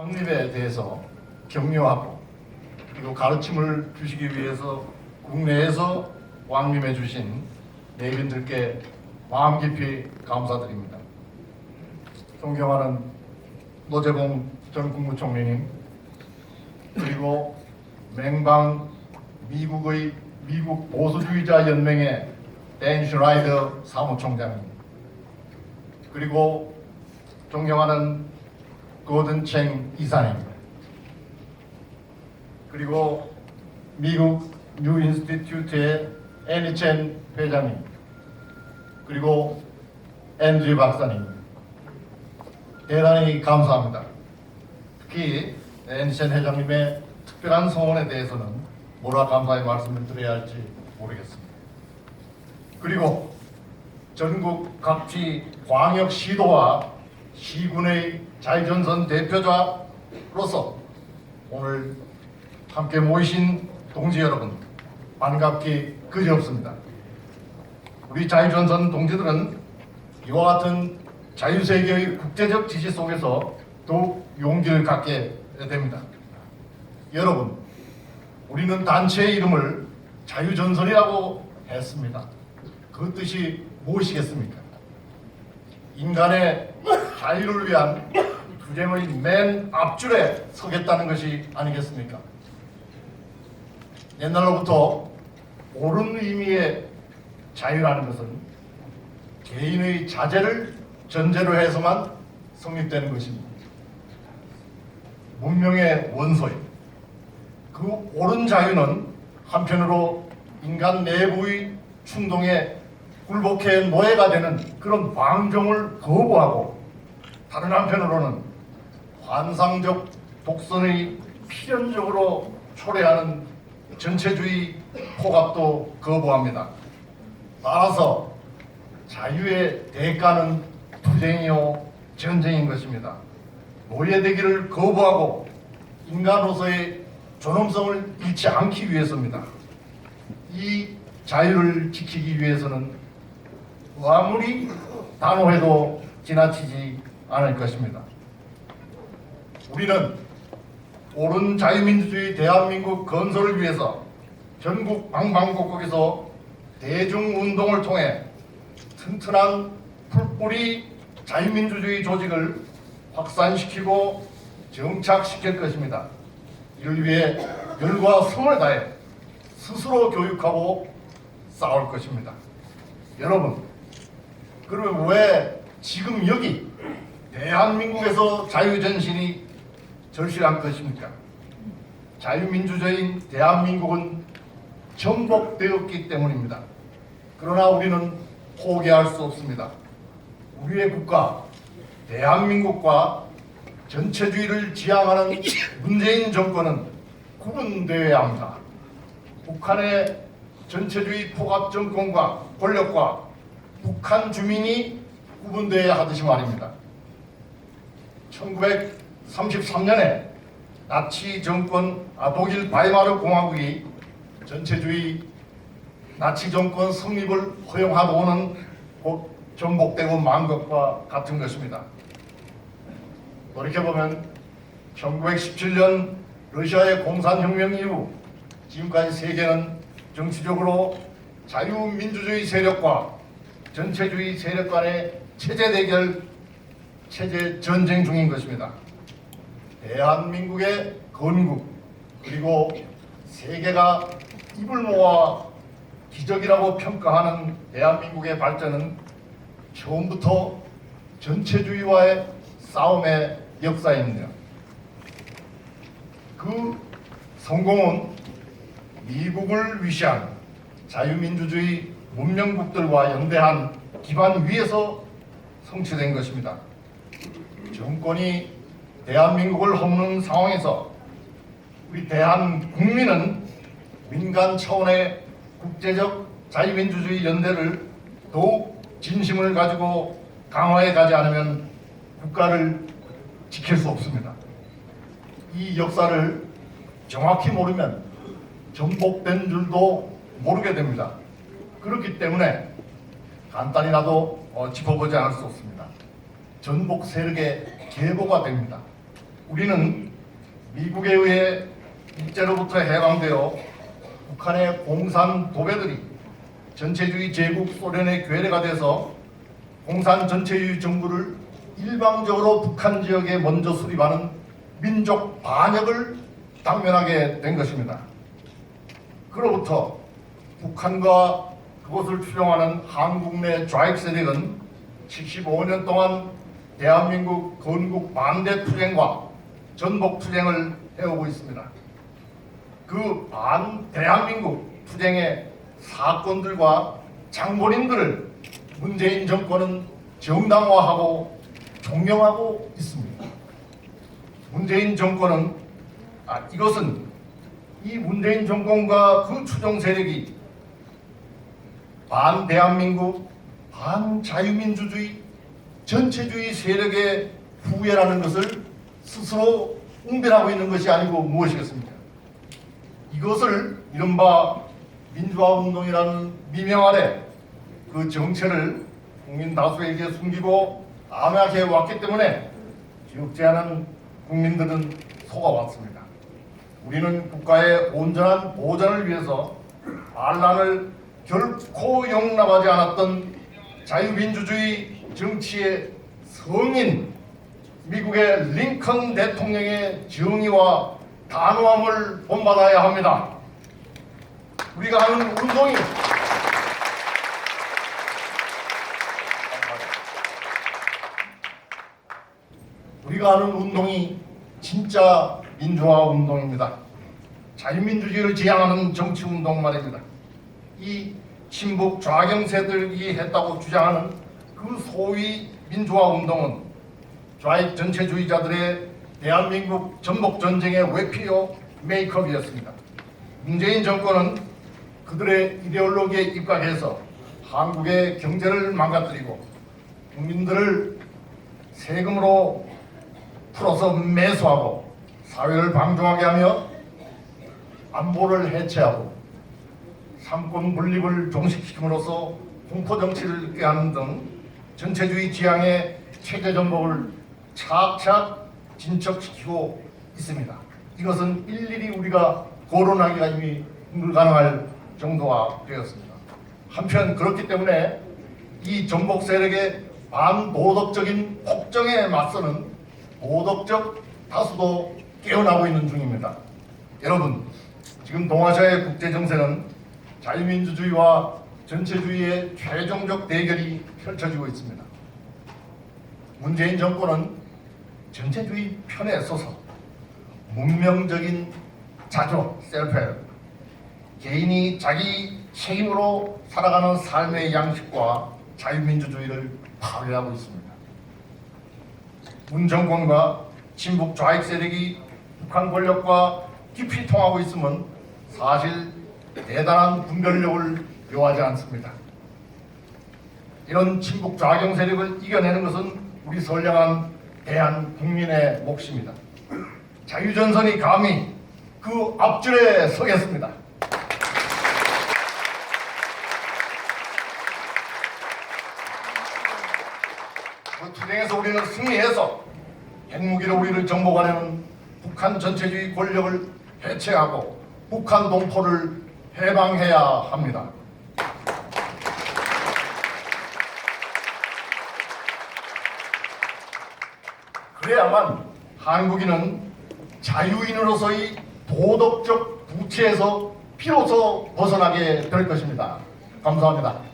확립에 대해서 격려하고 그리고 가르침을 주시기 위해서 국내에서 왕림해 주신 내빈들께 마음 깊이 감사드립니다. 존경하는 노재봉 전 국무총리님 그리고 맹방 미국의 미국 보수주의자 연맹의 댄 슈라이더 사무총장님 그리고 존경하는 고든 챙 이사님 그리고 미국 뉴 인스티튜트의 애니 첸 회장님 그리고 앤드류 박사님 대단히 감사합니다. 특히 애니 첸 회장님의 특별한 소원에 대해서는 뭐라 감사의 말씀을 드려야 할지 모르겠습니다. 그리고 전국 각지 광역 시도와 시군의 자유전선 대표자로서 오늘 함께 모이신 동지 여러분 반갑기 그지없습니다. 우리 자유전선 동지들은 이와 같은 자유세계의 국제적 지지 속에서 더욱 용기를 갖게 됩니다. 여러분, 우리는 단체의 이름을 자유전선이라고 했습니다. 그 뜻이 무엇이겠습니까? 인간의 자유를 위한 투쟁의 맨 앞줄에 서겠다는 것이 아니겠습니까? 옛날로부터 옳은 의미의 자유라는 것은 개인의 자제를 전제로 해서만 성립되는 것입니다. 문명의 원소인 그 옳은 자유는 한편으로 인간 내부의 충동에 굴복해 노예가 되는 그런 방종을 거부하고 다른 한편으로는 환상적 독선의 필연적으로 초래하는 전체주의 포갑도 거부합니다. 따라서 자유의 대가는 투쟁이요 전쟁인 것입니다. 노예되기를 거부하고 인간으로서의 존엄성을 잃지 않기 위해서입니다. 이 자유를 지키기 위해서는 아무리 단호해도 지나치지 않을 것입니다. 우리는 옳은 자유민주주의 대한민국 건설을 위해서 전국 방방곡곡에서 대중운동을 통해 튼튼한 풀뿌리 자유민주주의 조직을 확산시키고 정착시킬 것입니다. 이를 위해 열과 성을 다해 스스로 교육하고 싸울 것입니다. 여러분, 그러면 왜 지금 여기 대한민국에서 자유전신이 절실한 것입니까? 자유민주주의인 대한민국은 정복되었기 때문입니다. 그러나 우리는 포기할 수 없습니다. 우리의 국가 대한민국과 전체주의를 지향하는 문재인 정권은 구분되어야 합니다. 북한의 전체주의 포갑 정권과 권력과 북한 주민이 구분되어야 하듯이 말입니다. 1933년에 나치 정권 아, 독일 바이마르 공화국이 전체주의 나치 정권 성립을 허용하고는 곧 전복되고 만 것과 같은 것입니다. 돌이켜보면 1917년 러시아의 공산혁명 이후 지금까지 세계는 정치적으로 자유민주주의 세력과 전체주의 세력 간의 체제 대결, 체제 전쟁 중인 것입니다. 대한민국의 건국 그리고 세계가 입을 모아 기적이라고 평가하는 대한민국의 발전은 처음부터 전체주의와의 싸움의 역사입니다. 그 성공은 미국을 위시한 자유민주주의 문명국들과 연대한 기반 위에서 성취된 것입니다. 정권이 대한민국을 험는 상황에서 우리 대한 국민은 민간 차원의 국제적 자유민주주의 연대를 더욱 진심을 가지고 강화해 가지 않으면 국가를 지킬 수 없습니다. 이 역사를 정확히 모르면 전복된 줄도 모르게 됩니다. 그렇기 때문에 간단히라도 어, 짚어보지 않을 수 없습니다. 전복 세력의 계보가 됩니다. 우리는 미국에 의해 일제로부터 해방되어 북한의 공산 도배들이 전체주의 제국 소련의 괴뢰가 돼서 공산 전체주의 정부를 일방적으로 북한 지역에 먼저 수립하는 민족 반역을 당면하게 된 것입니다. 그로부터 북한과 그것을 추종하는 한국 내 좌익 세력은 75년 동안 대한민국 건국 반대 투쟁과 전복 투쟁을 해오고 있습니다. 그 반 대한민국 투쟁의 사건들과 장본인들을 문재인 정권은 정당화하고 존경하고 있습니다. 문재인 정권은 아, 이것은 이 문재인 정권과 그 추종 세력이 반 대한민국, 반 자유민주주의, 전체주의 세력의 후예라는 것을 스스로 웅변하고 있는 것이 아니고 무엇이겠습니까? 이것을 이른바 민주화 운동이라는 미명 아래 그 정체를 국민 다수에게 숨기고 암약해 왔기 때문에 기억제하는 국민들은 속아왔습니다. 우리는 국가의 온전한 보전을 위해서 반란을 결코 용납하지 않았던 자유민주주의 정치의 성인 미국의 링컨 대통령의 정의와 단호함을 본받아야 합니다. 우리가 하는 운동이 우리가 하는 운동이 진짜 민주화 운동입니다. 자유민주주의를 지향하는 정치 운동 말입니다. 이 친북 좌경세들이 했다고 주장하는 그 소위 민주화 운동은 좌익 전체주의자들의 대한민국 전복 전쟁의 외피요 메이크업이었습니다. 문재인 정권은 그들의 이데올로기에 입각해서 한국의 경제를 망가뜨리고 국민들을 세금으로 풀어서 매수하고 사회를 방종하게 하며 안보를 해체하고 삼권 분립을 종식시킴으로써 공포 정치를 꾀하는 등 전체주의 지향의 체제 전복을 착착 진척시키고 있습니다. 이것은 일일이 우리가 거론하기가 이미 불가능할 정도가 되었습니다. 한편 그렇기 때문에 이 전복 세력의 반도덕적인 폭정에 맞서는 도덕적 다수도 깨어나고 있는 중입니다. 여러분, 지금 동아시아의 국제 정세는 자유민주주의와 전체주의의 최종적 대결이 펼쳐지고 있습니다. 문재인 정권은 전체주의 편에 서서 문명적인 자조, 셀프헬, 개인이 자기 책임으로 살아가는 삶의 양식과 자유민주주의를 파괴하고 있습니다. 문 정권과 친북 좌익 세력이 북한 권력과 깊이 통하고 있음은 사실 대단한 분별력을 요하지 않습니다. 이런 친북 좌경 세력을 이겨내는 것은 우리 선량한 대한 국민의 몫입니다. 자유전선이 감히 그 앞줄에 서겠습니다. 그 투쟁에서 우리는 승리해서 핵무기로 우리를 정복하려는 북한 전체주의 권력을 해체하고 북한 동포를 해방해야 합니다. 그래야만 한국인은 자유인으로서의 도덕적 부채에서 비로소 벗어나게 될 것입니다. 감사합니다.